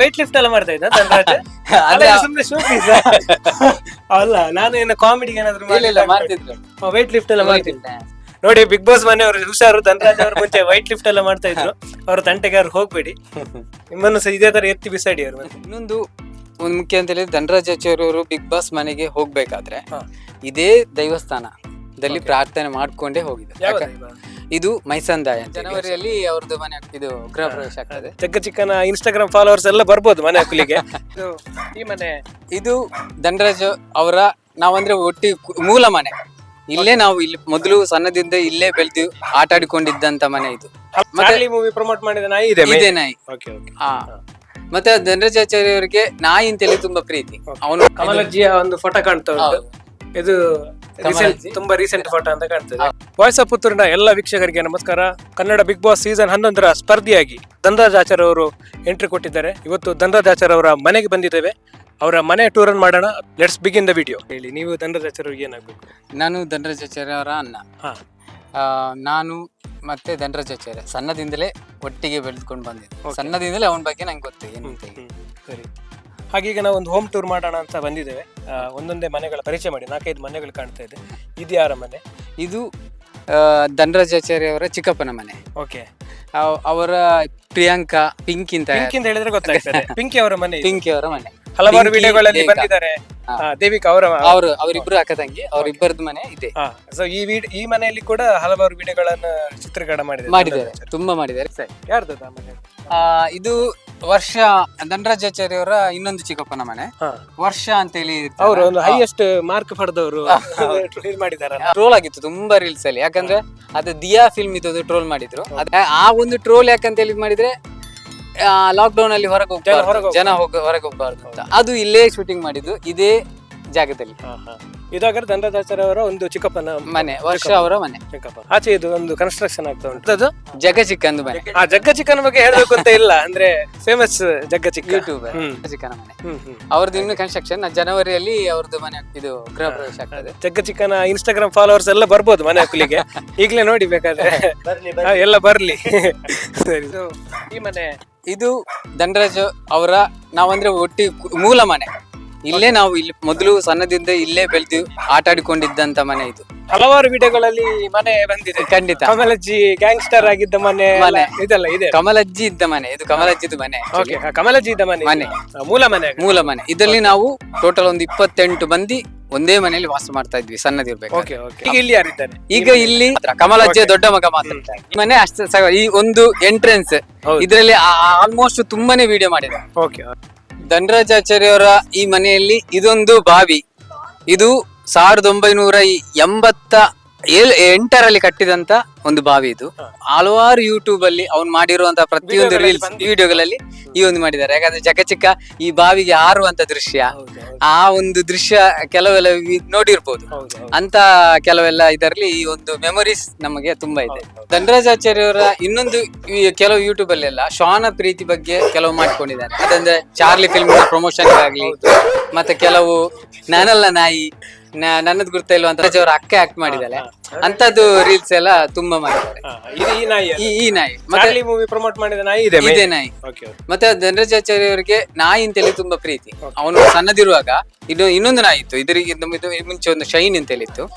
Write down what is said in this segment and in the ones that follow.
weight lift ಎಲ್ಲ ಮಾಡ್ತಾ ಇದ್ದ ಧನರಾಜ್? ಅಂದ್ರೆ ಸುಮ್ಮನೆ ಶೋ ಪೀಸ್ ಅಲ್ಲ ನಾನು ಏನು ಕಾಮಿಡಿಗೆ ಏನಾದ್ರು ಇಲ್ಲ ಇಲ್ಲ ಮಾಡ್ತಿದ್ರು. weight ಲಿಫ್ಟ್ ಎಲ್ಲ ಮಾಡ್ತಿದ್ದೆ. ನೋಡಿ ಬಿಗ್ ಬಾಸ್ ಮನೆಯವರು ಹುಷಾರು ಧನರಾಜ್ ಅವರು ಮುಂಚೆ ವೈಟ್ ಲಿಫ್ಟ್ ಎಲ್ಲ ಮಾಡ್ತಾ ಇದ್ರು. ಅವ್ರ ತಂಟೆಗೆ ಅವ್ರು ಹೋಗ್ಬೇಡಿ. ನಿಮ್ಮನ್ನು ಸಹ ಇದೇ ತರ ಎತ್ತಿ ಬಿಸಾಡಿ ಅವರು. ಇನ್ನೊಂದು ಒಂದು ಮುಖ್ಯ ಅಂತ ಹೇಳಿದ್ರೆ ಧನರಾಜ್ ಆಚಾರ್ಯವರು ಬಿಗ್ ಬಾಸ್ ಮನೆಗೆ ಹೋಗ್ಬೇಕಾದ್ರೆ ಇದೇ ಇದೇ ದೈವಸ್ಥಾನದಲ್ಲಿ ಪ್ರಾರ್ಥನೆ ಮಾಡ್ಕೊಂಡೇ ಹೋಗಿದ್ದೆ ಇವಾಗ? ಇದು ಮೈಸಂದಾಯ ಜನವರಿಯಲ್ಲಿ ಅವ್ರದ್ದು ಮನೆ ಇದು ಗೃಹ ಪ್ರವೇಶ ಆಗ್ತದೆ. ಚಿಕ್ಕ ಚಿಕ್ಕನ ಇನ್ಸ್ಟಾಗ್ರಾಮ್ ಫಾಲೋವರ್ಸ್ ಎಲ್ಲ ಬರ್ಬೋದು ಮನೆ ಹಕ್ಕಲಿಗೆ ಈ ಮನೆ. ಇದು ಧನರಾಜ್ ಅವರ ನಾವಂದ್ರೆ ಒಟ್ಟಿ ಕು- ಮೂಲ ಮನೆ. ಇಲ್ಲೇ ನಾವು ಇಲ್ಲಿ ಮೊದಲು ಸಣ್ಣದಿಂದ ಇಲ್ಲೇ ಬೆಳೆದು ಆಟ ಆಡಿಕೊಂಡಿದ್ದಂತ ಮನೆ ಇದು. ಚಾರ್ಲಿ ಮೂವಿ ಪ್ರಮೋಟ್ ಮಾಡಿದ ನಾಯಿ ಇದೆ ಇದೇ ನಾಯಿ. ಓಕೆ ಓಕೆ ಆ ಮತ್ತೆ ಧನರಾಜ್ ಅವರಿಗೆ ನಾಯಿ ಅಂತೇಳಿ ತುಂಬಾ ಪ್ರೀತಿ. ಅವನು ಕಮಲಜ್ಜಿಯ ಒಂದು ಫೋಟೋ ಕಾಣ್ತಾ ಉಂಟು. ಇದು ತುಂಬಾ ರೀಸೆಂಟ್ ಫೋಟೋ ಅಂತ ಕಾಣ್ತದೆ. ವಾಯ್ಸ್ ಆಫ್ ಪುತ್ತೂರಿನ ಎಲ್ಲ ವೀಕ್ಷಕರಿಗೆ ನಮಸ್ಕಾರ. ಕನ್ನಡ ಬಿಗ್ ಬಾಸ್ ಸೀಸನ್ ಹನ್ನೊಂದರ ಸ್ಪರ್ಧಿಯಾಗಿ ಧನರಾಜ್ ಆಚಾರ್ ಅವರು ಎಂಟ್ರಿ ಕೊಟ್ಟಿದ್ದಾರೆ. ಇವತ್ತು ಧನರಾಜ್ ಆಚಾರ್ ಅವರ ಮನೆಗೆ ಬಂದಿದ್ದೇವೆ. ಅವರ ಮನೆ ಟೂರ್ ಅನ್ನು ಮಾಡೋಣ. ಲೆಟ್ಸ್ ಬಿಗಿನ್ ದ ವಿಡಿಯೋ ಹೇಳಿ ನೀವು ಧನರಾಜ್ ಆಚಾರ್ ಅವ್ರಿಗೆ ಏನಾಗಬೇಕು? ನಾನು ಧನರಾಜಾಚಾರ್ಯ ಅವರ ಅಣ್ಣ. ಹಾ. ಆ, ನಾನು ಮತ್ತೆ ಧನರಾಜಾಚಾರ್ಯ ಸಣ್ಣದಿಂದಲೇ ಒಟ್ಟಿಗೆ ಬೆಳೆದುಕೊಂಡು ಬಂದಿದ್ದೆ. ಸಣ್ಣದಿಂದಲೇ ಅವನ ಬಗ್ಗೆ ನಂಗೆ ಗೊತ್ತು ಏನು ಅಂತ ಹೇಳಿ. ಸರಿ. ಹಾಗೀಗ ನಾವು ಒಂದು ಹೋಮ್ ಟೂರ್ ಮಾಡೋಣ ಅಂತ ಬಂದಿದ್ದೇವೆ. ಆ, ಒಂದೊಂದೇ ಮನೆಗಳ ಪರಿಚಯ ಮಾಡಿ ನಾಲ್ಕೈದು ಮನೆಗಳು ಕಾಣ್ತಾ ಇದೆ. ಇದು ಯಾರ ಮನೆ? ಇದು ಆ, ಅವರ ಚಿಕ್ಕಪ್ಪನ ಮನೆ. ಓಕೆ ಅವ್- ಅವರ ಪ್ರಿಯಾಂಕಾ ಪಿಂಕ್ ಅಂತ ಪಿಂಕಿ ಅಂತ ಹೇಳಿದ್ರೆ ಗೊತ್ತಾಗ್ತದೆ. ಪಿಂಕಿ ಅವರ ಮನೆ ಇದು. ಪಿಂಕಿ ಅವರ ಮನೆ. ಹಲವಾರು ವಿಡಿಯೋಗಳಲ್ಲಿ. ಬಂದಿದ್ದಾರೆ. ದೇವಿಕಾ ಅವರ ಅವರು ಅವರಿಬ್ರು ಹಾಕದಂಗೆ ತಂಗಿ ಅವರಿಬ್ಬರದ್ದು ಮನೆ ಇದೆ. ಸೊ ಈ ವಿಡ್ ಈ ಮನೆಯಲ್ಲಿ ಕೂಡ ಹಲವಾರು ವಿಡಿಯೋಗಳನ್ನ ಚಿತ್ರೀಕರಣ ಮಾಡಿದ್ದಾರೆ. ಮಾಡಿದ್ದಾರೆ ತುಂಬಾ ಮಾಡಿದ್ದಾರೆ. ಸರಿ. ಯಾರ್ದು ಆ ಮನೆ? ಇದು ವರ್ಷ ಧನರಾಜಾಚಾರ್ಯ ಅವರ ಇನ್ನೊಂದು ಚಿಕ್ಕಪ್ಪನ ಮನೆ. ವರ್ಷ ವರ್ಷ ಅಂತೇಳಿ ಅವರು ಒಂದು ಹೈಯೆಸ್ಟ್ ಮಾರ್ಕ್ ಪಡೆದವರು ಮಾಡಿದಾರಲ್ಲ ಟ್ರೋಲ್ ಆಗಿತ್ತು ತುಂಬಾ ರೀಲ್ಸ್ ಅಲ್ಲಿ. ಯಾಕಂದ್ರೆ ಅದು ದಿಯಾ ಫಿಲ್ಮ್ ಇದ್ದು ಟ್ರೋಲ್ ಮಾಡಿದ್ರು. ಆ ಒಂದು ಟ್ರೋಲ್ ಯಾಕಂತ ಹೇಳಿ ಮಾಡಿದ್ರೆ ಲಾಕ್ ಡೌನ್ ಅಲ್ಲಿ ಹೊರಗೆ ಹೊರಗೆ ಹೋಗ್ಬಾರ್ದು. ಜನ ಹೋಗ ಹೊರಗೆ ಹೋಗ್ಬಾರ್ದು ಅಂತ. ಅದು ಇಲ್ಲೇ ಶೂಟಿಂಗ್ ಮಾಡಿದ್ದು ಇದೇ ಜಾಗದಲ್ಲಿ. ಇದಾದ್ರೆ ದಂಡದಾಚಾರ್ಯ ಅವರ ಒಂದು ಚಿಕ್ಕಪ್ಪನ ಮನೆ ವರ್ಷ ಅವರ ಮನೆ. ಚಿಕ್ಕಪ್ಪ. ಆಚೆ ಇದು ಒಂದು ಕನ್ಸ್ಟ್ರಕ್ಷನ್ ಆಗ್ತಾ ಉಂಟು. ಅದು ಜಗ್ಗ ಚಿಕ್ಕಂದು ಮನೆ. ಆ ಜಗ್ಗ ಚಿಕ್ಕನ ಬಗ್ಗೆ ಹೇಳಬೇಕು ಅಂತ ಇಲ್ಲ ಅಂದ್ರೆ ಫೇಮಸ್ ಜಗ್ಗ ಚಿಕ್ಕ. ಯೂಟ್ಯೂಬರ್. ಚಿಕ್ಕನ ಮನೆ. ಅವ್ರದ್ದು ಇನ್ನು ಕನ್ಸ್ಟ್ರಕ್ಷನ್ ಜನವರಿಯಲ್ಲಿ ಅವ್ರದ್ದು ಮನೆ ಇದು ಗೃಹ ಪ್ರವೇಶ ಆಗ್ತದೆ. ಜಗ್ಗ ಚಿಕ್ಕನ ಇನ್ಸ್ಟಾಗ್ರಾಮ್ ಫಾಲೋವರ್ಸ್ ಎಲ್ಲ ಬರ್ಬೋದು ಮನೆ ಹಕ್ಕಲಿಗೆ ಈಗಲೇ ನೋಡಿ ಬೇಕಾದ್ರೆ. ಹಾ, ಎಲ್ಲ ಬರ್ಲಿ. ಸರಿ. ಈ ಮನೆ ಇದು ಧನರಾಜ್ ಅವರ ನಾವಂದ್ರೆ ಒಟ್ಟಿ ಮೂಲ ಮನೆ. ಇಲ್ಲೇ ನಾವು ಇಲ್ಲಿ ಮೊದಲು ಸಣ್ಣದಿಂದ ಇಲ್ಲೇ ಬೆಳೆದು ಆಟ ಆಡಿಕೊಂಡಿದ್ದಂತ ಮನೆ ಇದು. ಹಲವಾರು ವಿಡಿಯೋಗಳಲ್ಲಿ ಮನೆ ಬಂದಿದೆ. ಖಂಡಿತ. ಕಮಲಜ್ಜಿ ಗ್ಯಾಂಗ್ಸ್ಟರ್ ಆಗಿದ್ದ ಮನೆ ಮನೆ. ಇದೆಲ್ಲ ಇದೆ. ಕಮಲಜ್ಜಿ ಇದ್ದ ಮನೆ. ಇದು ಕಮಲಜ್ಜಿದು ಮನೆ ಓಕೆ ಕಮಲಜ್ಜಿ ಇದ್ದ ಮನೆ. ಮನೆ. ಮೂಲ ಮನೆ. ಮೂಲ ಮನೆ. ಇದರಲ್ಲಿ ನಾವು ಟೋಟಲ್ ಒಂದು ಇಪ್ಪತ್ತೆಂಟು ಮಂದಿ ಒಂದೇ ಮನೆಯಲ್ಲಿ ವಾಸ ಮಾಡ್ತಾ ಇದ್ವಿ ಸಣ್ಣದಿರ್ಬೇಕು ಓಕೆ ಓಕೆ ಈಗ ಇಲ್ಲಿ ಯಾರಿದ್ದಾರೆ? ಈಗ ಇಲ್ಲಿ ಕಮಲಜ್ಜಿಯ ದೊಡ್ಡ ಮಗ ಮಾತ್ರ ಈ ಮನೆ ಅಷ್ಟೇ ಸಾಕು. ಈ ಒಂದು ಎಂಟ್ರೆನ್ಸ್ ಹೌದು. ಇದರಲ್ಲಿ ಆಲ್ಮೋಸ್ಟ್ ತುಂಬಾನೇ ವಿಡಿಯೋ ಮಾಡಿದೆ ಓಕೆ ಧನರಾಜಾಚಾರ್ಯವರ ಈ ಮನೆಯಲ್ಲಿ ಇದೊಂದು ಬಾವಿ. ಇದು ಸಾವಿರದ ಒಂಬೈನೂರ ಎಂಬತ್ತ ಏಳ್ ಎಂಟರಲ್ಲಿ ಕಟ್ಟಿದಂತ ಒಂದು ಬಾವಿ ಇದು. ಹಲವಾರು ಯೂಟ್ಯೂಬ್ ಅಲ್ಲಿ ಅವ್ನು ಮಾಡಿರುವಂತಹ ಪ್ರತಿಯೊಂದು ರೀಲ್ಸ್ ವಿಡಿಯೋಗಳಲ್ಲಿ ಈ ಒಂದು ಮಾಡಿದ್ದಾರೆ. ಯಾಕಂದ್ರೆ ಜಗಚಿಕ್ಕ ಈ ಬಾವಿಗೆ ಹಾರುವಂತ ದೃಶ್ಯ ಆ ಒಂದು ದೃಶ್ಯ ಕೆಲವೆಲ್ಲ ನೋಡಿರ್ಬೋದು. ಅಂತ ಕೆಲವೆಲ್ಲ ಇದರಲ್ಲಿ ಈ ಒಂದು ಮೆಮೊರೀಸ್ ನಮಗೆ ತುಂಬಾ ಇದೆ. ಧನರಾಜಾಚಾರ್ಯವರ ಇನ್ನೊಂದು ಕೆಲವು ಯೂಟ್ಯೂಬ್ ಅಲ್ಲೆಲ್ಲ ಶ್ವಾನ ಪ್ರೀತಿ ಬಗ್ಗೆ ಕೆಲವು ಮಾಡ್ಕೊಂಡಿದ್ದಾರೆ. ಅದಂದ್ರೆ ಚಾರ್ಲಿ ಫಿಲ್ಮ್ ಪ್ರಮೋಷನ್ ಆಗ್ಲಿ ಮತ್ತೆ ಕೆಲವು ನಾನಲ್ಲ ನಾಯಿ ನನ್ನದ್ ಗುರ್ತ ಇಲ್ವಾ ಅಂತ ಅವ್ರ ಅಕ್ಕ ಆಕ್ಟ್ ಮಾಡಿದಾಳೆ. ಅಂತದ್ದು ರೀಲ್ಸ್ ಎಲ್ಲ ತುಂಬಾ ಮಾಡಿದ್ದಾರೆ. ಇದು ಈ ನಾಯಿ ಈ ಈ ನಾಯಿ. ಮತ್ತೆ ಮೂವಿ ಪ್ರಮೋಟ್ ಮಾಡಿದ ನಾಯಿ ಇದೆ ಇದೇ ನಾಯಿ. ಮತ್ತೆ ಧನರಾಜಾಚಾರ್ಯ ಅವರಿಗೆ ನಾಯಿ ಅಂತೇಳಿ ತುಂಬಾ ಪ್ರೀತಿ. ಅವನು ಸಣ್ಣದಿರುವಾಗ ಇದು ಇನ್ನೊಂದು ನಾಯಿ ಇತ್ತು. ಇದರಿಗೆ ಇದು- ಇದು ಮುಂಚೆ ಒಂದು ಶೈನ್ ಅಂತ ಹೇಳಿತ್ತು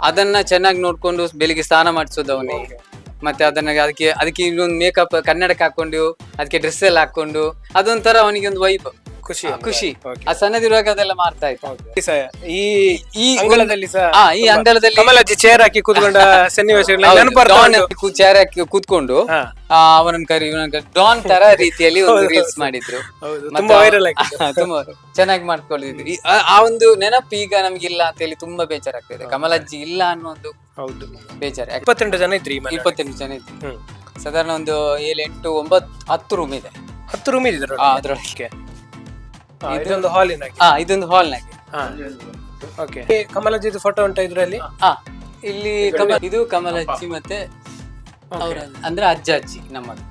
ಅದನ್ನ ಚೆನ್ನಾಗಿ ನೋಡ್ಕೊಂಡು ಬೆಳಿಗ್ಗೆ ಸ್ನಾನ ಮಾಡಿಸೋದು ಅವನಿಗೆ. ಮತ್ತೆ ಅದನ್ನ ಅದಕ್ಕೆ ಅದಕ್ಕೆ ಇನ್ನೊಂದು ಮೇಕಪ್ ಕನ್ನಡಕ್ಕೆ ಹಾಕೊಂಡು ಅದಕ್ಕೆ ಡ್ರೆಸ್ ಎಲ್ಲ ಹಾಕೊಂಡು ಅದೊಂಥರ ಅವನಿಗೆ ಒಂದು ವೈಬ್ ಖುಷಿ ಖುಷಿ. ಆ ಸಣ್ಣದಿರುವಾಗ ಅದೆಲ್ಲ ಮಾಡ್ತಾ ಇತ್ತು ಈ ಅಂಗಳದಲ್ಲಿ ಸಹ ಆ ಈ ಅಂಗಳದಲ್ಲಿ ಕಮಲಜ್ಜಿ ಚೇರ್ ಹಾಕಿ ಕೂತ್ಕೊಂಡ ಸನ್ನಿವೇಶ ನೆನಪು ಬರ್ತಾ ಉಂಟು. ಚಾರ ಕೂತ್ಕೊಂಡು ಹಾ, ಆ, ಅವನನ್ನ ಕರಿ ಇವನನ್ನ ಕರಿ. ಡಾನ್ ತರ ರೀತಿಯಲ್ಲಿ ಒಂದು ರೀಲ್ಸ್ ಮಾಡಿದ್ರು. ಹೌದು ಮತ್ತೆ ತುಂಬಾ ಹಾ, ತುಂಬಾ ಚೆನ್ನಾಗಿ ಮಾಡ್ಕೊಳ್ತಿದ್ರು ಈ- ಆ- ಆ ಒಂದು ನೆನಪು ಈಗ ನಮ್ಗಿಲ್ಲ ಅಂತ ಹೇಳಿ ತುಂಬಾ ಬೇಜಾರಾಗ್ತದೆ. ಕಮಲಜ್ಜಿ ಇಲ್ಲ ಅನ್ನೋ ಒಂದು ಹೌದು. ಬೇಜಾರು. ಯಾಕೆ ಇಪ್ಪತ್ತೆಂಟು ಜನ ಇದ್ರಿ ಈ ಮನೆ ಇಪ್ಪತ್ತೆಂಟು ಜನ ಇದ್ರು ಹ್ಮ್. ಸಾಧಾರಣ ಒಂದು ಏಳು ಎಂಟು ಒಂಬತ್ತು ಹತ್ತು ರೂಮ್ ಇದೆ. ಹತ್ತು ರೂಮ್ ಇದ್ರು ಆ, ಅದ್ರೊಳಗೆ. ಇದೊಂದು ಹಾಲಿನ ಹಾ ಇದೊಂದು ಹಾಲ್ನಾಗೆ ಓಕೆ. ಕಮಲಜ್ಜಿದು ಫೋಟೋ ಉಂಟಾ ಇದ್ರಲ್ಲಿ? ಹಾ. ಇಲ್ಲಿ ಕಮಲ ಇದು ಕಮಲಜ್ಜಿ ಮತ್ತೆ ಅವರ ಅಂದ್ರೆ ಅಜ್ಜ ಅಜ್ಜಿ ನಮ್ಮದು.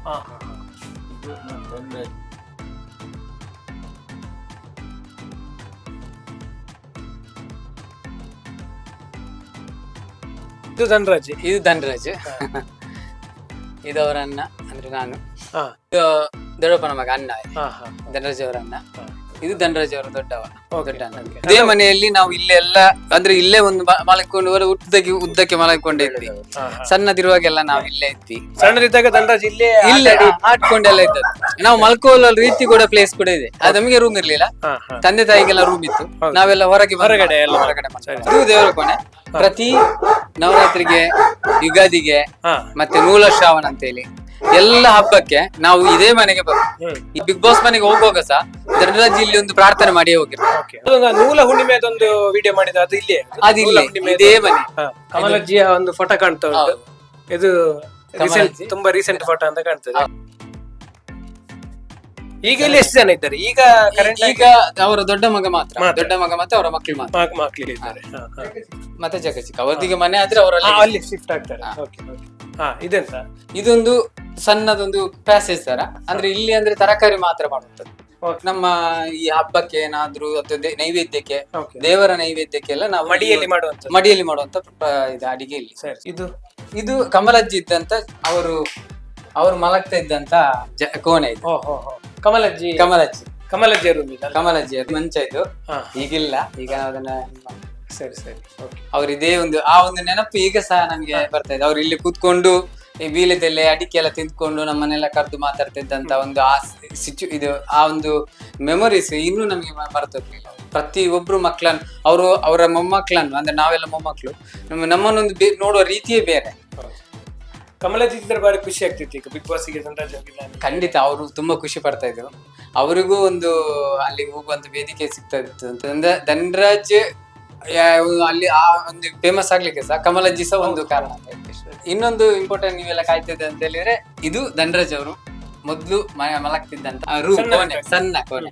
ಇದು ಧನರಾಜ್. ಇದು ಧನರಾಜ್. ಇದು ಅವರ ಅಣ್ಣ ಅಂದ್ರೆ ನಾನು. ದೊಡ್ಡಪ್ಪ ಇದು ದೊಡ್ಡಪ್ಪನ ಮಗ ಅಣ್ಣ. ಧನರಾಜ್ ಅವರ ಅಣ್ಣ. ಇದು ಧನರಾಜ್ ಅವರ ದೊಡ್ಡವ ಅದೇ ದೊಡ್ಡ ಅಣ್ಣ ಇದೇ ಮನೆಯಲ್ಲಿ ನಾವು ಇಲ್ಲೇ ಎಲ್ಲ ಅಂದ್ರೆ ಇಲ್ಲೇ ಒಂದು ಮ- ಮಲಗಿಕೊಂಡು ಹೊರ ಉದ್ದಕ್ಕೆ ಉದ್ದಕ್ಕೆ ಮಲಗಿಕೊಂಡೇ ಇದ್ವಿ. ಸಣ್ಣದಿರುವಾಗೆಲ್ಲ ನಾವು ಇಲ್ಲೇ ಇದ್ವಿ. ಸಣ್ಣದಿದ್ದಾಗ ಧನರಾಜ್ ಇಲ್ಲೇ ಇಲ್ಲೇ ಆಡ್ಕೊಂಡೆಲ್ಲ ಇದ್ದದ್ದು. ನಾವು ಮಲ್ಕೊಳ್ಳೋ ರೀತಿ ಕೂಡ ಪ್ಲೇಸ್ ಕೂಡ ಇದೆ. ಅದು ನಮಗೆ ರೂಮ್ ಇರ್ಲಿಲ್ಲ. ಹಾ ಹಾ. ತಂದೆ ತಾಯಿಗೆಲ್ಲ ರೂಮ್ ಇತ್ತು. ನಾವೆಲ್ಲ ಹೊರಗೆ ಬಂದು ಹೊರಗಡೆ ಎಲ್ಲ ಹೊರಗಡೆ. ಇದು ದೇವರ ಕೋಣೆ. ಪ್ರತಿ ನವರಾತ್ರಿಗೆ ಯುಗಾದಿಗೆ ಹಾ. ಮತ್ತೆ ನೂಲ ಶ್ರಾವಣ ಅಂತೇಳಿ ಎಲ್ಲ ಹಬ್ಬಕ್ಕೆ ನಾವು ಇದೇ ಮನೆಗೆ ಬರೋದು ಈ ಬಿಗ್ ಬಾಸ್ ಮನೆಗೆ ಹೋಗುವಾಗ ಸಹ ಧನರಾಜ್ ಇಲ್ಲಿ ಒಂದು ಪ್ರಾರ್ಥನೆ ಮಾಡಿ ಹೋಗಿರ್ತಾರೆ ಅದೊಂದು ನೂಲ ಹುಣ್ಣಿಮೆ ಅದೊಂದು ವಿಡಿಯೋ ಮಾಡಿದ ಅದು ಇಲ್ಲಿ ಅದು ಇಲ್ಲಿ ಇದೇ ಮನೆ. ಕಮಲಜ್ಜಿಯ ಒಂದು ಫೋಟೋ ಕಾಣ್ತಾ ಉಂಟು. ಇದು ರೀಸೆಂಟ್ ತುಂಬಾ ರೀಸೆಂಟ್ ಫೋಟೋ ಅಂತ ಕಾಣ್ತದೆ. ಈಗ ಇಲ್ಲಿ ಎಷ್ಟು ಜನ ಇದ್ದಾರೆ? ಈಗ ಕರೆಂಟ್ ಈಗ ಅವರ ದೊಡ್ಡ ಮಗ ಮಾತ್ರ. ಮಾತ್ರ. ದೊಡ್ಡ ಮಗ ಮತ್ತೆ ಅವರ ಮಕ್ಕಳು ಮಾತ್ರ. ಮಕ್ಕಳು ಇದ್ದಾರೆ. ಹಾ, ಹಾ. ಮತ್ತೆ ಜಗ ಚಿಕ್ಕ ಅವರಿಗೆ ಮನೆ ಆದ್ರೆ ಹಾ, ಅವರಲ್ಲಿ ಅಲ್ಲಿ ಶಿಫ್ಟ್ ಆಗ್ತಾರೆ. ಓಕೆ ಓಕೆ ಹಾ ಇದೆಂತ? ಇದೊಂದು ಸಣ್ಣದೊಂದು ಪ್ಯಾಸೇಜ್ ತರ. ಅಂದ್ರೆ ಇಲ್ಲಿ ಅಂದ್ರೆ ತರಕಾರಿ ಮಾತ್ರ ಮಾಡುವಂಥದ್ದು Okay. ನಮ್ಮ ಈ ಹಬ್ಬಕ್ಕೆ ಏನಾದ್ರೂ ಅಥವಾ ದೇ- ನೈವೇದ್ಯಕ್ಕೆ ದೇವರ ನೈವೇದ್ಯಕ್ಕೆ ಎಲ್ಲ ನಾವು ಮಡಿಯಲ್ಲಿ ಮಾಡುವಂತ ಮಡಿಯಲ್ಲಿ ಮಾಡುವಂತ ಇದು ಅಡಿಗೆ ಇಲ್ಲಿ. ಸರಿ. ಇದು ಇದು ಕಮಲಜ್ಜಿ ಇದ್ದಂತ ಅವರು ಅವರು ಮಲಗ್ತಾ ಇದ್ದಂತ ಜ- ಕೋಣೆ ಇದು. ಓ ಹೋ ಹೋ ಕಮಲಜ್ಜಿ. ಕಮಲಜ್ಜಿ. ಕಮಲಜ್ಜಿ ರೂಮ್ ಇಲ್ಲ ಕಮಲಜ್ಜಿ ಅದು ಮಂಚ ಇದು. ಹಾ. ಈಗಿಲ್ಲ. ಈಗ ಅದನ್ನ ಸರಿ ಸರಿ. ಓಕೆ ಅವ್ರ ಇದೇ ಒಂದು ಆ ಒಂದು ನೆನಪು ಈಗ ಸಹ ನಮ್ಗೆ ಬರ್ತಾ ಇದೆ. ಅವ್ರು ಇಲ್ಲಿ ಕೂತ್ಕೊಂಡು ಈ ಬೀಳದೆಲ್ಲ ಅಡಿಕೆ ಎಲ್ಲ ತಿಂದ್ಕೊಂಡು ನಮ್ಮನ್ನೆಲ್ಲ ಕರೆದು ಮಾತಾಡ್ತಿದ್ದಂತ ಒಂದು ಆ ಸಿಚು ಇದು ಆ ಒಂದು ಮೆಮೊರೀಸ್ ಇನ್ನೂ ನಮಗೆ ಬರ್ತೋಗ್ಲಿಲ್ಲ ಪ್ರತಿ ಒಬ್ರು ಮಕ್ಕಳನ್ನು ಅವರು ಅವರ ಮೊಮ್ಮಕ್ಕಳನ್ನು ಅಂದ್ರೆ ನಾವೆಲ್ಲ ಮೊಮ್ಮಕ್ಕಳು ನಮ್ಮ ನಮ್ಮನ್ನೊಂದು ಬೇ- ನೋಡುವ ರೀತಿಯೇ ಬೇರೆ. ಕಮಲಜ್ಜಿ ಇದ್ರೆ ಬಾರಿ ಖುಷಿ ಆಗ್ತಿತ್ತು ಈಗ ಬಿಗ್ ಬಾಸ್ಗೆ ಹೋಗಿಲ್ಲ ಅಂದ್ರೆ. ಖಂಡಿತ ಅವರು ತುಂಬಾ ಖುಷಿ ಪಡ್ತಾ ಇದ್ರು. ಅವರಿಗೂ ಒಂದು ಅಲ್ಲಿಗೆ ಹೋಗುವಂತ ವೇದಿಕೆ ಸಿಗ್ತಾ ಇತ್ತು. ಅಂತಂದ್ರೆ ಧನರಾಜ್ ಯಾ- ಅಲ್ಲಿ ಆ ಒಂದು ಫೇಮಸ್ ಆಗ್ಲಿಕ್ಕೆ ಸಹ ಕಮಲಜ್ಜಿ ಸಹ ಒಂದು ಕಾರಣ. ಅಂತ. ಇನ್ನೊಂದು ಇಂಪಾರ್ಟೆಂಟ್ ನೀವೆಲ್ಲ ಕಾಯ್ತಿದ್ದೆ ಅಂತ ಹೇಳಿದ್ರೆ ಇದು ಧನರಾಜ್ ಅವರು ಮೊದ್ಲು ಮಲಗ್ತಿದ್ದಂತ ರೂಮ್ ಸಣ್ಣ ಕೋಣೆ ಸಣ್ಣ ಕೋಣೆ.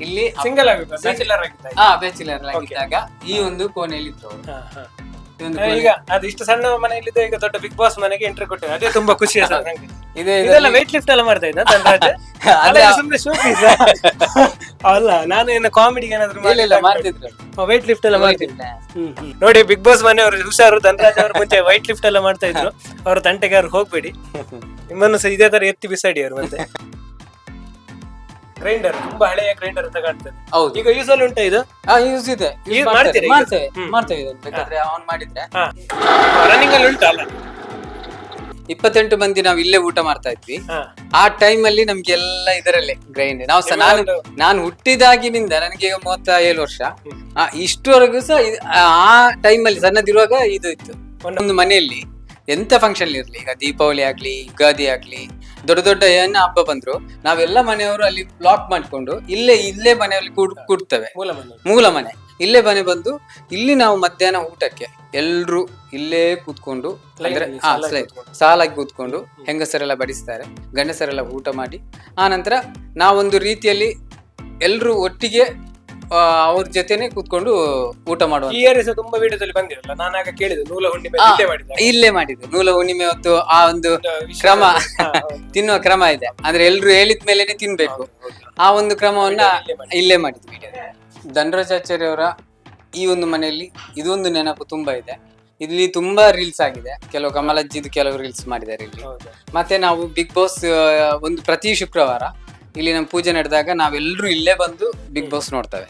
ಇಲ್ಲಿ ಸಿಂಗಲ್ ಬ್ಯಾಚುಲರ್ ಆಗಿದ್ದ. ಹಾ ಬ್ಯಾಚುಲರ್ ಆಗಿದ್ದಾಗ ಈ ಒಂದು ಕೋಣೆಯಲ್ಲಿ ಇತ್ತು ಅವರು ಹಾ, ಹಾ. ಈಗ ಅದು ಇಷ್ಟು ಸಣ್ಣ ಮನೆಯಲ್ಲಿದ್ದ ಈಗ ದೊಡ್ಡ ಬಿಗ್ ಬಾಸ್ ಮನೆಗೆ ಎಂಟ್ರಿ ಕೊಟ್ಟಿದೆ ಅದೇ ತುಂಬಾ ಖುಷಿ ಆಯ್ತು ನಂಗೆ. ಇದೇ ಇದೆಲ್ಲ weight ಲಿಫ್ಟ್ ಎಲ್ಲ ಮಾಡ್ತಾ ಇದ್ದ ಧನರಾಜ್ ಅಲ್ಲ. ಸುಮ್ಮನೆ ಶೋ ಪೀಸ್ ಅಲ್ಲ ನಾನು ಏನು ಕಾಮಿಡಿಗೆ ಏನಾದ್ರು ಇಲ್ಲ ಇಲ್ಲ ಮಾಡ್ತಿದ್ರು. ವೈಟ್ ಲಿಫ್ಟ್ ಎಲ್ಲ ಮಾಡ್ತಿದ್ದೆ ನೋಡಿ ಬಿಗ್ ಬಾಸ್ ಮನೆಯವರು ಹುಷಾರು ಧನರಾಜ್ ಅವರು ಮುಂಚೆ ವೈಟ್ ಲಿಫ್ಟ್ ಎಲ್ಲ ಮಾಡ್ತಾ ಇದ್ರು. ಅವ್ರ ತಂಟೆಗೆ ಅವ್ರು ಹೋಗ್ಬೇಡಿ. ನಿಮ್ಮನ್ನು ಸಹ ಇದೇ ತರ ಎತ್ತಿ ಬಿಸಾಡಿ ಅವ್ರು ಮತ್ತೆ. ಗ್ರೈಂಡರ್ ತುಂಬಾ ಹಳೆಯ ಗ್ರೈಂಡರ್ ಅಂತ ಕಾಣ್ತದೆ. ಹೌದು. ಈಗ ಯೂಸ್ ಅಲ್ಲಿ ಉಂಟಾ ಇದು? ಹಾ ಯೂಸ್ ಇದೆ. use Use ಮಾಡ್ತಾರೆ. ಮಾಡ್ತೀರಾ ಈಗ? ಮಾಡ್ತೇವೆ. ಹ್ಮ್. ಮಾಡ್ತೇವೆ ಇದನ್ನು. ಬೇಕಾದ್ರೆ ಆನ್ ಮಾಡಿದ್ರೆ. ರನ್ನಿಂಗ್ ಅಲ್ಲಿ ಉಂಟಲ್ಲ ಇಪ್ಪತ್ತೆಂಟು ಮಂದಿ ನಾವು ಇಲ್ಲೇ ಊಟ ಮಾಡ್ತಾ ಇದ್ವಿ. ಹಾ. ಆ ಟೈಮ್ ಅಲ್ಲಿ ನಮ್ಗೆ ಎಲ್ಲ ಇದರಲ್ಲೇ ಗ್ರೈಂಡ್ ನಾವು ಸಹ ನಾನು ಒಂದು- ನಾನು ಹುಟ್ಟಿದಾಗಿನಿಂದ ನನಗೆ ಈಗ ಮೂವತ್ತ ಏಳು ವರ್ಷ ಆ, ಇಷ್ಟುವರೆಗೂ ಸಹ ಇದು- ಆ ಟೈಮ್ ಅಲ್ಲಿ ಸಣ್ಣದಿರುವಾಗ ಇದು ಇತ್ತು. ಒಂದು ಮನೆಯಲ್ಲಿ ಎಂತ ಫಂಕ್ಷನ್ ಇರ್ಲಿ? ಈಗ ದೀಪಾವಳಿ ಆಗ್ಲಿ ಯುಗಾದಿ ಆಗ್ಲಿ ದೊಡ್ಡ ದೊಡ್ಡ ಏನ ಹಬ್ಬ ಬಂದ್ರು ನಾವೆಲ್ಲ ಮನೆಯವರು ಅಲ್ಲಿ ಬ್ಲಾಕ್ ಮಾಡ್ಕೊಂಡು ಇಲ್ಲೇ ಇಲ್ಲೇ ಮನೆಯಲ್ಲಿ ಕೂಡ್ ಕೂಡ್ತೇವೆ. ಮೂಲ ಮನೆ. ಮೂಲ ಮನೆ. ಇಲ್ಲೇ ಮನೆ ಬಂದು ಇಲ್ಲಿ ನಾವು ಮಧ್ಯಾಹ್ನ ಊಟಕ್ಕೆ ಎಲ್ರು ಇಲ್ಲೇ ಕೂತ್ಕೊಂಡು ಅಂದ್ರೆ ಹಾ, ಸಾಲಾಗಿ ಕೂತ್ಕೊಂಡು. ಸಾಲಾಗಿ ಕೂತ್ಕೊಂಡು ಹೆಂಗಸರೆಲ್ಲ ಬಡಿಸ್ತಾರೆ ಗಂಡಸರೆಲ್ಲ ಊಟ ಮಾಡಿ. ಆ ನಂತರ ನಾವೊಂದು ರೀತಿಯಲ್ಲಿ ಎಲ್ರು ಒಟ್ಟಿಗೆ ಅವ್ರ ಜೊತೆನೆ ಕೂತ್ಕೊಂಡು ಊಟ ಮಾಡುವ ಈ ಏರಿಯಾ ಸಹ ತುಂಬಾ ವಿಡಿಯೋದಲ್ಲಿ ಬಂದಿರಲ್ಲ ನಾನು ಆಗ ಕೇಳಿದೆ ನೂಲ ಹುಣ್ಣಿಮೆ ಇಲ್ಲೇ ಮಾಡಿದ್ದೆ. ಇಲ್ಲೇ ಮಾಡಿದ್ದು. ನೂಲ ಹುಣ್ಣಿಮೆ ಹೊತ್ತು ಆ ಒಂದು ಕ್ರಮ ತಿನ್ನುವ ಕ್ರಮ ಇದೆ. ಅಂದ್ರೆ ಎಲ್ರು ಹೇಳಿದ ಮೇಲೆನೆ ತಿನ್ಬೇಕು. ಆ ಒಂದು ಕ್ರಮವನ್ನ ಇಲ್ಲೇ ಮಾಡಿದ್ವಿ ಧನರಾಜಾಚಾರ್ಯ ಅವರ ಈ ಒಂದು ಮನೆಯಲ್ಲಿ ಇದೊಂದು ನೆನಪು ತುಂಬಾ ಇದೆ. ಇಲ್ಲಿ ತುಂಬಾ ರೀಲ್ಸ್ ಆಗಿದೆ. ಕೆಲವು ಕಮಲಜ್ಜಿದು ಕೆಲವು ರೀಲ್ಸ್ ಮಾಡಿದ್ದಾರೆ ಇಲ್ಲಿ. ಮತ್ತೆ ನಾವು ಬಿಗ್ ಬಾಸ್ ಒಂದು ಪ್ರತಿ ಶುಕ್ರವಾರ ಇಲ್ಲಿ ನಮ್ಮ ಪೂಜೆ ನಡೆದಾಗ ನಾವೆಲ್ಲರೂ ಇಲ್ಲೇ ಬಂದು ಬಿಗ್ ಬಾಸ್ ನೋಡ್ತೇವೆ.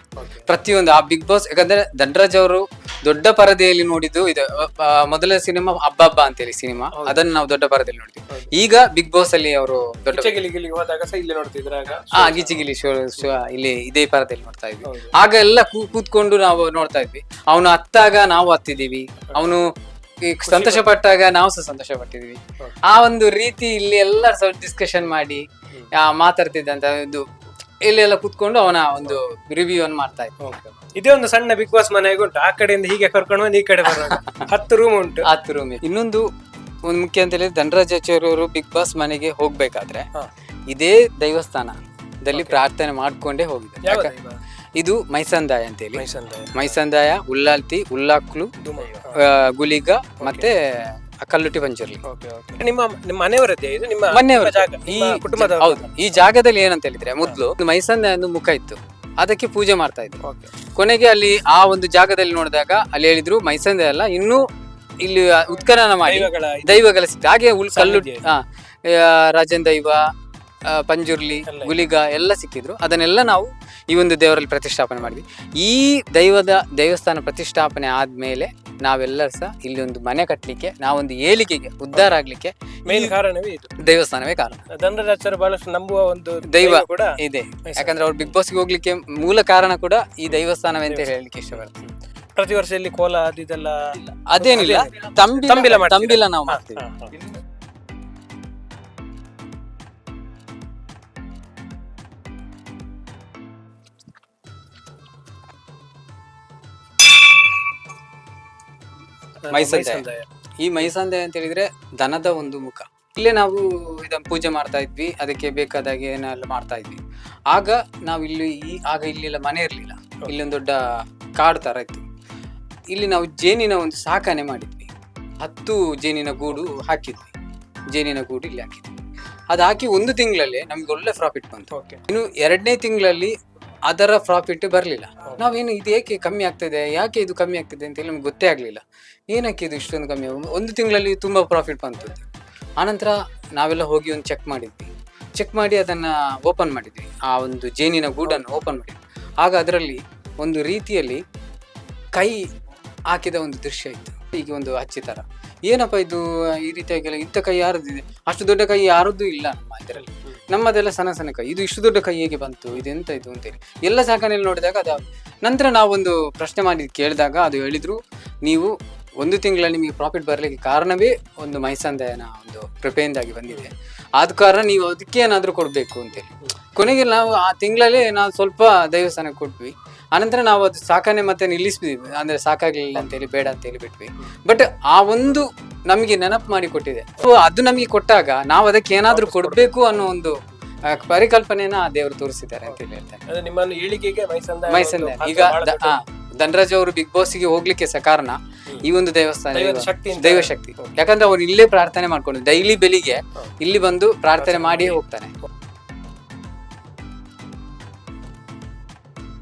ಪ್ರತಿಯೊಂದು ಆ ಬಿಗ್ ಬಾಸ್ ಯಾಕಂದ್ರೆ ಧನರಾಜ್ ಅವರು ದೊಡ್ಡ ಪರದೆಯಲ್ಲಿ ನೋಡಿದ್ದು ಇದು ಆ, ಮೊದಲ ಸಿನಿಮಾ ಹಬ್ಬ ಹಬ್ಬ ಅಂತೇಳಿ ಸಿನಿಮಾ. ಅದನ್ನ ನಾವು ದೊಡ್ಡ ಪರದೆಯಲ್ಲಿ ನೋಡ್ತೀವಿ. ಈಗ ಬಿಗ್ ಬಾಸ್ ಅಲ್ಲಿ ಅವರು ದೊಡ್ಡ ಗಿಲಿ ಗಿಲಿಗೆ ಹೋದಾಗ ಸಹ ಇಲ್ಲೇ ನೋಡ್ತಿದ್ರಾಗ ಆ ಗಿಚಿಗಿಲಿ ಶೋ ಶೋ ಇಲ್ಲಿ ಇದೇ ಪರದೆಯಲ್ಲಿ ನೋಡ್ತಾ ಇದ್ವಿ. ಆಗ ಎಲ್ಲ ಕೂ- ಕೂತ್ಕೊಂಡು ನಾವು ನೋಡ್ತಾ ಇದ್ವಿ. ಅವನು ಹತ್ತಾಗ ನಾವು ಹತ್ತಿದೀವಿ ಅವನು ಸಂತೋಷ ಪಟ್ಟಾಗ ನಾವು ಸಹ ಸಂತೋಷ ಪಟ್ಟಿದ್ವಿ ಆ ಒಂದು ರೀತಿ ಇಲ್ಲಿ ಎಲ್ಲ ಡಿಸ್ಕಷನ್ ಮಾಡಿ ಆ, ಮಾತಾಡ್ತಿದ್ದಂತ ಇದು ಇಲ್ಲಿ ಎಲ್ಲ ಕೂತ್ಕೊಂಡು ಅವನ ಒಂದು ರಿವ್ಯೂ ಅನ್ನು ಮಾಡ್ತಾ ಇತ್ತು. ಇದೇ ಒಂದು ಸಣ್ಣ ಬಿಗ್ ಬಾಸ್ ಮನೆಗೆ ಉಂಟು. ಆ ಕಡೆಯಿಂದ ಹೀಗೆ ಕರ್ಕೊಂಡು ಬಂದು ಈ ಕಡೆ ಬರೋಣ ಹತ್ತು ರೂಮ್ ಉಂಟು. ಹತ್ತು ರೂಮ್ ಇನ್ನೊಂದು ಒಂದು ಮುಖ್ಯ ಅಂತ ಹೇಳಿದ್ರೆ ಧನರಾಜ್ ಅವರು ಬಿಗ್ ಬಾಸ್ ಮನೆಗೆ ಹೋಗ್ಬೇಕಾದ್ರೆ. ಇದೇ ದೈವಸ್ಥಾನದಲ್ಲಿ ಪ್ರಾರ್ಥನೆ ಮಾಡ್ಕೊಂಡೇ ಹೋಗಿದ್ದಾರೆ? ಇದು ಮೈಸಂದಾಯ ಅಂತೇಳಿ. ಮೈಸಂದಾಯ. ಮೈಸಂದಾಯ ಉಲ್ಲಾಲ್ತಿ ಉಲ್ಲಾಕ್ಲು ಆ, ಗುಲಿಗ ಮತ್ತೆ ಕಲ್ಲುಟಿ ಪಂಚರ್ಲಿ ಓಕೆ ಓಕೆ. ನಿಮ್ಮ ನಿಮ್ಮ ಮನೆಯವರದ್ದೇ? ಇದು ನಿಮ್ಮ ಮನೆಯವರು ನಿಮ್ಮ ಜಾಗ ಈ ನಿಮ್ಮ ಕುಟುಂಬದ ಹೌದು ಈ ಜಾಗದಲ್ಲಿ ಏನಂತ ಹೇಳಿದ್ರೆ ಮೊದ್ಲು ಮೈಸಂದಾಯ ಒಂದು ಮುಖ ಇತ್ತು. ಅದಕ್ಕೆ ಪೂಜೆ ಮಾಡ್ತಾ ಇದ್ರು. ಓಕೆ. ಕೊನೆಗೆ ಅಲ್ಲಿ ಆ ಒಂದು ಜಾಗದಲ್ಲಿ ನೋಡಿದಾಗ ಅಲ್ಲಿ ಹೇಳಿದ್ರು ಮೈಸಂದಾಯ ಅಲ್ಲ ಇನ್ನೂ ಇಲ್ಲಿ ಉತ್ಖನನ ಮಾಡಿ ದೈವಗಳ. ದೈವಗಳ ಹಾಗೆ ಉಳ್ ಕಲ್ಲು. ಆ, ರಾಜನ್ ದೈವ ಆ, ಪಂಜುರ್ಲಿ ಗುಲಿಗ ಎಲ್ಲ ಸಿಕ್ಕಿದ್ರು. ಅದನ್ನೆಲ್ಲ ನಾವು ಈ ಒಂದು ದೇವರಲ್ಲಿ ಪ್ರತಿಷ್ಠಾಪನೆ ಮಾಡಿದ್ವಿ. ಈ ದೈವದ ದೇವಸ್ಥಾನ ಪ್ರತಿಷ್ಠಾಪನೆ ಆದ್ಮೇಲೆ ನಾವೆಲ್ಲರೂ ಸಹ ಇಲ್ಲಿ ಒಂದು ಮನೆ ಕಟ್ಟಲಿಕ್ಕೆ ನಾವೊಂದು ಏಳಿಗೆಗೆ ಉದ್ಧಾರ ಆಗ್ಲಿಕ್ಕೆ ಮೇಲ್ ಕಾರಣವೇ ಇದು. ದೇವಸ್ಥಾನವೇ ಕಾರಣ. ದಂಡದಾಚಾರ್ಯ ಬಹಳಷ್ಟು ನಂಬುವ ಒಂದು ದೈವ ಕೂಡ ಇದೆ. ಯಾಕಂದ್ರೆ ಅವ್ರು ಬಿಗ್ ಬಾಸ್ಗೆ ಹೋಗ್ಲಿಕ್ಕೆ ಮೂಲ ಕಾರಣ ಕೂಡ ಈ ದೈವಸ್ಥಾನವೇ ಅಂತ ಹೇಳಲಿಕ್ಕೆ ಇಷ್ಟಪಡ್ತೀನಿ. ಪ್ರತಿ ವರ್ಷ ಇಲ್ಲಿ ಕೋಲ ಅದಿದೆಲ್ಲ ಇದೆಲ್ಲ ಅದೇನಿಲ್ಲ. ತಂಬಿಲ ತಂಬಿಲ ಮಾಡ್ತೀರಾ? ತಂಬಿಲ ನಾವು ಮಾಡ್ತೀವಿ. ಹಾ, ಹಾ. ಮೈಸಂದಾಯ. ಈ ಮೈಸಂದೆ ಅಂತ ಹೇಳಿದ್ರೆ ದನದ ಒಂದು ಮುಖ. ಇಲ್ಲೇ ನಾವು ಇದನ್ನ ಪೂಜೆ ಮಾಡ್ತಾ ಇದ್ವಿ ಅದಕ್ಕೆ ಬೇಕಾದಾಗೆ ಏನೆಲ್ಲ ಮಾಡ್ತಾ ಇದ್ವಿ. ಆಗ ನಾವು ಇಲ್ಲಿ ಈ ಆಗ ಇಲ್ಲೆಲ್ಲ ಮನೆ ಇರಲಿಲ್ಲ. ಇಲ್ಲೊಂದು ದೊಡ್ಡ ಕಾಡು ತರ ಇತ್ತು. ಇಲ್ಲಿ ನಾವು ಜೇನಿನ ಒಂದು ಸಾಕಣೆ ಮಾಡಿದ್ವಿ. ಹತ್ತು ಜೇನಿನ ಗೂಡು ಹಾಕಿದ್ವಿ. ಜೇನಿನ ಗೂಡು ಇಲ್ಲಿ ಹಾಕಿದ್ವಿ. ಅದು ಹಾಕಿ ಒಂದು ತಿಂಗಳಲ್ಲಿ ನಮ್ಗೆ ಒಳ್ಳೆ ಪ್ರಾಫಿಟ್ ಬಂತು. ಇನ್ನು ಎರಡನೇ ತಿಂಗಳಲ್ಲಿ ಅದರ ಪ್ರಾಫಿಟ್ ಬರಲಿಲ್ಲ. ನಾವೇನು ಇದು ಏಕೆ ಕಮ್ಮಿ ಆಗ್ತದೆ? ಯಾಕೆ ಇದು ಕಮ್ಮಿ ಆಗ್ತದೆ ಅಂತ ಹೇಳಿ ನಮ್ಗೆ ಗೊತ್ತೇ ಆಗಲಿಲ್ಲ. ಏನಕ್ಕೆ ಇದು ಇಷ್ಟೊಂದು ಕಮ್ಮಿ ಒಂದು ತಿಂಗಳಲ್ಲಿ ತುಂಬ ಪ್ರಾಫಿಟ್ ಬಂತು. ಆನಂತರ ನಾವೆಲ್ಲ ಹೋಗಿ ಒಂದು ಚೆಕ್ ಮಾಡಿದ್ವಿ. ಚೆಕ್ ಮಾಡಿ ಅದನ್ನು ಓಪನ್ ಮಾಡಿದ್ವಿ. ಆ ಒಂದು ಜೇನಿನ ಗೂಡನ್ನು ಓಪನ್ ಮಾಡಿದ್ವಿ. ಆಗ ಅದರಲ್ಲಿ ಒಂದು ರೀತಿಯಲ್ಲಿ ಕೈ ಹಾಕಿದ ಒಂದು ದೃಶ್ಯ ಇತ್ತು. ಈಗ ಒಂದು ಹಚ್ಚಿ ಥರ ಏನಪ್ಪ ಇದು ಈ ರೀತಿಯಾಗಿಲ್ಲ ಇಂಥ ಕೈ ಯಾರದಿದೆ ಅಷ್ಟು ದೊಡ್ಡ ಕೈ ಯಾರದ್ದು ಇಲ್ಲ ನಮ್ಮ ಇದರಲ್ಲಿ. ನಮ್ಮದೆಲ್ಲ ಸಣ್ಣ ಸಣ್ಣ ಕೈ. ಇದು ಇಷ್ಟು ದೊಡ್ಡ ಕೈ ಹೇಗೆ ಬಂತು? ಇದೆಂತ ಇದು ಅಂತೇಳಿ. ಎಲ್ಲ ಸಾಕಣೆಯಲ್ಲಿ ನೋಡಿದಾಗ ಅದು ನಂತರ ನಾವೊಂದು ಪ್ರಶ್ನೆ ಮಾಡಿ ಕೇಳಿದಾಗ ಅದು ಹೇಳಿದ್ರು, ನೀವು ಒಂದು ತಿಂಗಳಲ್ಲಿ ನಿಮಗೆ ಪ್ರಾಫಿಟ್ ಬರಲಿಕ್ಕೆ ಕಾರಣವೇ ಒಂದು ಮೈಸಂದಾಯನ ಒಂದು ಕೃಪೆಯಿಂದಾಗಿ ಬಂದಿದೆ. ಆದ ಕಾರಣ ನೀವು ಅದಕ್ಕೆ ಏನಾದರೂ ಕೊಡಬೇಕು ಅಂತೇಳಿ. ಕೊನೆಗೆ ನಾವು ಆ ತಿಂಗಳಲ್ಲೇ ನಾವು ಸ್ವಲ್ಪ ದೈವಸ್ಥಾನಕ್ಕೆ ಕೊಟ್ವಿ. ಆನಂತರ ನಾವು ಅದು ಸಾಕಾನೆ ಮತ್ತೆ ನಿಲ್ಲಿಸಿದ್ವಿ ಅಂದ್ರೆ ಸಾಕಾಗ್ಲಿಲ್ಲ ಅಂತೇಳಿ ಬೇಡ ಅಂತೇಳಿ ಬಿಟ್ವಿ ಬಟ್ ಆ ಒಂದು ನಮಗೆ ನೆನಪು ಮಾಡಿ ಕೊಟ್ಟಿದೆ. ಸೊ ಅದು ನಮಗೆ ಕೊಟ್ಟಾಗ ನಾವು ಅದಕ್ಕೆ ಏನಾದ್ರೂ ಕೊಡ್ಬೇಕು ಅನ್ನೋ ಒಂದು ಪರಿಕಲ್ಪನೆನ ಪರಿಕಲ್ಪನೆಯನ್ನ ಆ ದೇವರು ತೋರಿಸಿದ್ದಾರೆ ಅಂತ ಹೇಳಿ ಹೇಳ್ತಾರೆ. ಮೈಸಂದ ಈಗ ಧನರಾಜ್ ಅವರು ಬಿಗ್ ಬಾಸ್ಗೆ ಹೋಗ್ಲಿಕ್ಕೆ ಸಹ ಕಾರಣ ಈ ಒಂದು ದೇವಸ್ಥಾನ ದೈವದ ಇರುವ- ಶಕ್ತಿ ಅಂತ- ದೈವ ಶಕ್ತಿ. ಯಾಕಂದ್ರೆ ಅವ್ರು ಇಲ್ಲೇ ಪ್ರಾರ್ಥನೆ ಮಾಡ್ಕೊಂಡು ಡೈಲಿ ಬೆಳಿಗ್ಗೆ ಇಲ್ಲಿ ಬಂದು ಪ್ರಾರ್ಥನೆ ಮಾಡಿ ಹೋಗ್ತಾನೆ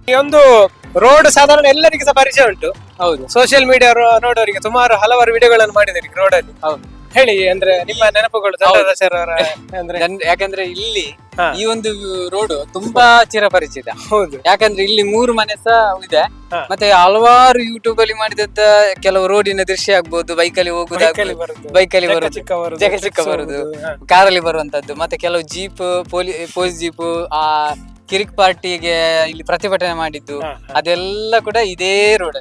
ಈ ಒಂದು ರೋಡ್ ಸಾಧಾರಣ ಎಲ್ಲರಿಗೂ ಸಹ ಪರಿಚಯ ಉಂಟು. ಹೌದು. ಸೋಷಿಯಲ್ ಮೀಡಿಯಾ ನೋಡೋರಿಗೆ ಸುಮಾರು ಹಲವಾರು ವಿಡಿಯೋಗಳನ್ನು ಮಾಡಿದ್ದಾರೆ ರೋಡ್ ಅಲ್ಲಿ. ಹೌದು. ಹೇಳಿ ಅಂದ್ರೆ ನಿಮ್ಮ ನೆನಪುಗಳು ಅವರ ಅಂದ್ರೆ? ಯಾಕಂದ್ರೆ ಇಲ್ಲಿ ಹಾ. ಈ ಒಂದು ರೋಡ್ ತುಂಬಾ ಚಿರಪರಿಚಿತ. ಹೌದು. ಯಾಕಂದ್ರೆ ಇಲ್ಲಿ ಮೂರು ಮನೆ ಸಹ ಇದೆ. ಹಾ. ಮತ್ತೆ ಹಲವಾರು ಯೂಟ್ಯೂಬ್ ಅಲ್ಲಿ ಮಾಡಿದಂತ ಕೆಲವು ರೋಡಿನ ದೃಶ್ಯ ಆಗ್ಬೋದು ಬೈಕಲ್ಲಿ ಬೈಕಲ್ಲಿ ಹೋಗುದು ಬರುದು. ಬೈಕಲ್ಲಿ ಚಿಕ್ಕ ಬರುದು. ಚಿಕ್ಕ ಬರುದು, ಕಾರ್ ಚಿಕ್ಕ ಚಿಕ್ಕ ಬರುದು. ಬರುದು, ಹಾ. ಕಾರಲ್ಲಿ ಬರುವಂತದ್ದು. ಮತ್ತೆ ಕೆಲವು ಜೀಪ್ ಪೊಲೀಸ್ ಪೊಲೀಸ್ ಜೀಪ್ ಆ ಕಿರಿಕ್ ಪಾರ್ಟಿಗೆ ಇಲ್ಲಿ ಪ್ರತಿಭಟನೆ ಮಾಡಿದ್ದು. ಹಾ, ಅದೆಲ್ಲ ಕೂಡ ಇದೇ ರೋಡ್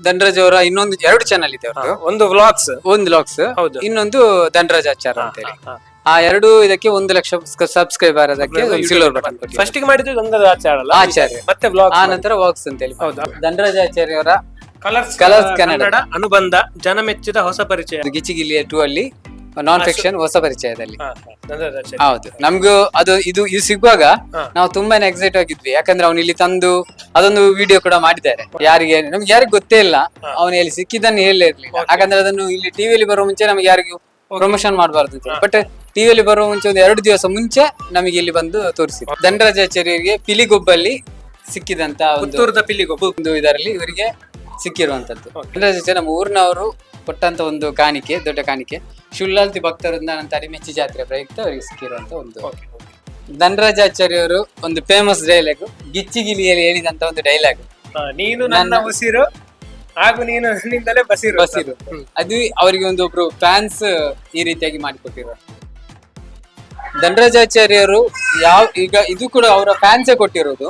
ಧನರಾಜ್ ಅವರ ಇನ್ನೊಂದು ಎರಡು ಚಾನಲ್ ಇದೆ ಅವ್ರದ್ದು. ಒಂದು ವ್ಲಾಗ್ಸ್ ಒಂದು ವ್ಲಾಗ್ಸ್ ಹೌದು. ಇನ್ನೊಂದು ಧನರಾಜ್ ಆಚಾರ ಅಂತ ಹೇಳಿ ಆ ಎರಡು ಇದಕ್ಕೆ ಒಂದು ಲಕ್ಷ ಸಬ್ಸ್ಕ್ರೈಬರ್ ಅದಕ್ಕೆ ಸಿಲ್ವರ್ ಬಟನ್ ಫಸ್ಟ್ಗೆ ಮಾಡಿದ್ದು ಆಚಾರ ಅಲ್ಲ? ಆಚಾರ್ಯ. ಮತ್ತೆ ವ್ಲಾಗ್ ಆ ನಂತರ ವಾಕ್ಸ್ ಅಂತ ಹೇಳಿ ಹೌದು. ಧನರಾಜ್ ಆಚಾರ್ಯ ಅವರ ಕಲರ್ಸ್ Colours ಕನ್ನಡ. ಕನ್ನಡ. ಅನುಬಂಧ ಜನಮೆಚ್ಚಿದ ಹೊಸ ಪರಿಚಯ. ಗಿಚಿಗಿಲಿಯ ಟೂ ಅಲ್ಲಿ ನಾನ್ ಫಿಕ್ಷನ್ ಹೊಸ ಪರಿಚಯದಲ್ಲಿ. ಹೌದು. ನಮ್ಗೂ ಅದು ಇದು ಇದು ಸಿಗುವಾಗ ನಾವು ತುಂಬಾನೇ ಎಕ್ಸೈಟ್ ಆಗಿದ್ವಿ. ಯಾಕಂದ್ರೆ ಅವ್ನು ಇಲ್ಲಿ ತಂದು ಅದೊಂದು ವಿಡಿಯೋ ಕೂಡ ಮಾಡಿದ್ದಾರೆ. ಯಾರಿಗೆ ನಮ್ಗೆ ಯಾರಿಗೂ ಗೊತ್ತೇ ಇಲ್ಲ. ಅವನು ಎಲ್ಲಿ ಸಿಕ್ಕಿದ್ದನ್ನು ಹೇಳಲೇ ಇರ್ಲಿಲ್ಲ. ಯಾಕಂದ್ರೆ ಅದನ್ನು ಇಲ್ಲಿ ಟಿವಿಯಲ್ಲಿ ಬರುವ ಮುಂಚೆ ನಮ್ಗೆ ಯಾರಿಗೂ ಪ್ರಮೋಷನ್ ಮಾಡಬಾರ್ದು ಬಟ್ ಟಿವಿಯಲ್ಲಿ ಬರುವ ಮುಂಚೆ ಒಂದು ಎರಡು ದಿವಸ ಮುಂಚೆ ನಮಗೆ ಇಲ್ಲಿ ಬಂದು ತೋರಿಸಿದ್ರು. ದಂಡರಾಜಾಚಾರ್ಯರಿಗೆ ಪಿಲಿಗೊಬ್ಬಲ್ಲಿ ಸಿಕ್ಕಿದಂತ ಒಂದು ಇದರಲ್ಲಿ ಇವರಿಗೆ ಸಿಕ್ಕಿರುವಂತದ್ದು. ಜೊತೆ ನಮ್ಮ ಊರಿನವರು ಕೊಟ್ಟಂತ ಒಂದು ಕಾಣಿಕೆ ದೊಡ್ಡ ಕಾಣಿಕೆ ಶುಲ್ಲಾಲ್ತಿ ಭಕ್ತರಿಂದ ನನ್ನ ತಡಿಮೆಚ್ಚಿ ಜಾತ್ರೆ ಪ್ರಯುಕ್ತ ಅವರಿಗೆ ಸಿಕ್ಕಿರುವಂತ ಒಂದು ಧನರಾಜಾಚಾರ್ಯವರು ಒಂದು ಫೇಮಸ್ ಡೈಲಾಗ್ ಗಿಚ್ಚಿಗಿಲಿಯಲ್ಲಿ ಹೇಳಿದಂತ ಒಂದು ಡೈಲಾಗ್ ನೀನು ನನ್ನ ಉಸಿರು ಹಾಗೂ ನೀನು ನಿಂದಲೇ ಬಸಿರು ಬಸಿರು. ಅದು ಅವರಿಗೆ ಒಂದು ಒಬ್ರು ಫ್ಯಾನ್ಸ್ ಈ ರೀತಿಯಾಗಿ ಮಾಡಿಕೊಟ್ಟಿರೋ ಧನರಾಜಾಚಾರ್ಯರು ಯಾವ ಈಗ ಇದು ಕೂಡ ಅವರ ಫ್ಯಾನ್ಸೇ ಕೊಟ್ಟಿರೋದು.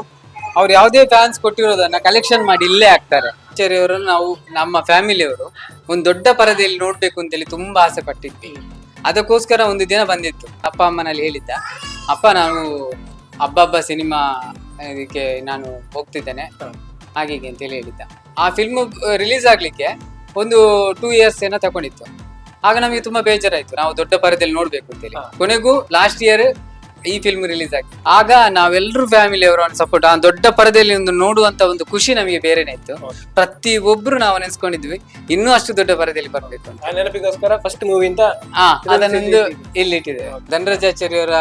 ಅವ್ರು ಯಾವುದೇ ಫ್ಯಾನ್ಸ್ ಕೊಟ್ಟಿರೋದನ್ನ ಕಲೆಕ್ಷನ್ ಮಾಡಿ ಇಲ್ಲೇ ಹಾಕ್ತಾರೆ. ಆಚಾರ್ಯವರು, ನಾವು ನಮ್ಮ ಫ್ಯಾಮಿಲಿಯವರು ಒಂದು ದೊಡ್ಡ ಪರದೆಯಲ್ಲಿ ನೋಡ್ಬೇಕು ಅಂತೇಳಿ ತುಂಬಾ ಆಸೆ ಪಟ್ಟಿದ್ವಿ. ಅದಕ್ಕೋಸ್ಕರ ಒಂದು ದಿನ ಬಂದಿತ್ತು. ಅಪ್ಪ ಅಮ್ಮನಲ್ಲಿ ಹೇಳಿದ್ದ, ಅಪ್ಪ, ನಾನು ಹಬ್ಬಬ್ಬ ಹಬ್ಬ ಸಿನಿಮಾ ಇದಕ್ಕೆ ನಾನು ಹೋಗ್ತಿದ್ದೇನೆ. ಹಾಗೆ ಹೀಗೆ ಅಂತೇಳಿ ಹೇಳಿದ್ದ. ಆ ಫಿಲ್ಮ್ ರಿಲೀಸ್ ಆಗಲಿಕ್ಕೆ ಒಂದು ಟೂ ಇಯರ್ಸ್ ಏನೋ ತಗೊಂಡಿತ್ತು ಆಗ ನಮಗೆ ತುಂಬಾ ಬೇಜಾರಾಯ್ತು. ನಾವು ದೊಡ್ಡ ಪರದೆಯಲ್ಲಿ ನೋಡ್ಬೇಕು ಅಂತೇಳಿ. ಕೊನೆಗೂ ಲಾಸ್ಟ್ ಇಯರ್ ಈ ಫಿಲ್ಮ್ ರಿಲೀಸ್ ಆಗಿ. ಆಗ ನಾವೆಲ್ಲರೂ ಫ್ಯಾಮಿಲಿ ಅವರ ಸಪೋರ್ಟ್ ಆ ದೊಡ್ಡ ಪರದೆಯಲ್ಲಿ ಒಂದು ನೋಡುವಂತ ಒಂದು ಖುಷಿ ನಮಗೆ ಬೇರೆನೇ ಇತ್ತು. ಪ್ರತಿ ಒಬ್ರು ನಾವು ನೆನೆಸ್ಕೊಂಡಿದ್ವಿ ಇನ್ನೂ ಅಷ್ಟು ದೊಡ್ಡ ಪರದೆಯಲ್ಲಿ ಬರ್ಬೇಕು ಅಂತ. ಆ ನೆನಪಿಗೋಸ್ಕರ ಫಸ್ಟ್ ಮೂವಿಯಿಂದ ಹಾ ಅದನ್ನೊಂದು ಇಲ್ಲಿ ಇಟ್ಟಿದೆ ಧನರಾಜಾಚಾರ್ಯವರ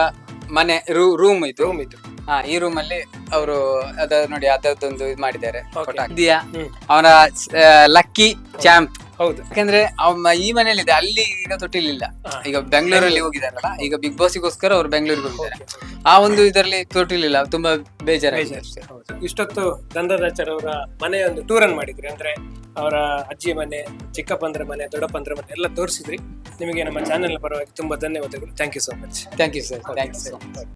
ಮನೆ ರೂಮ್ ಇದು. ರೂಮ್ ಇತ್ತು. ಹಾ ಈ ರೂಮ್ ಅಲ್ಲಿ ಅವರು ಅದ ನೋಡಿ ಅದೊಂದು ಇದು ಮಾಡಿದ್ದಾರೆ. ಅವನ ಲಕ್ಕಿ ಚಾಂಪ್. ಹೌದು. ಯಾಕಂದ್ರೆ ಅವ್ನ ಈ ಮನೇಲಿ ಇದೆ ಅಲ್ಲಿ ಈಗ ತೊಟ್ಟಿಲಿಲ್ಲ. ಈಗ ಬೆಂಗಳೂರಲ್ಲಿ ಹೋಗಿದಾರಲ್ಲ ಈಗ ಬಿಗ್ ಬಾಸ್ಗೋಸ್ಕರ ಅವ್ರು ಬೆಂಗಳೂರಿಗೆ ಹೋಗಿದ್ದಾರೆ. ಆ ಒಂದು ಇದರಲ್ಲಿ ತೊಟ್ಟಿಲಿಲ್ಲ ತುಂಬಾ ಬೇಜಾರಾಗಿದೆ ಅಷ್ಟೇ. ಇಷ್ಟೊತ್ತು ದಂಡದಾಚಾರ್ ಅವರ ಮನೆಯ ಒಂದು ಟೂರ್ ಅನ್ನು ಮಾಡಿದ್ರಿ. ಅಂದ್ರೆ ಅವರ ಅಜ್ಜಿ ಮನೆ ಚಿಕ್ಕಪ್ಪಂದ್ರ ಮನೆ ದೊಡ್ಡಪ್ಪಂದ್ರ ಮನೆ ಎಲ್ಲ ತೋರಿಸಿದ್ರಿ. ನಿಮಗೆ ನಮ್ಮ ಚಾನೆಲ್ ಪರವಾಗಿ ತುಂಬಾ ಧನ್ಯವಾದಗಳು. Thank you so much thank you sir thank you sir.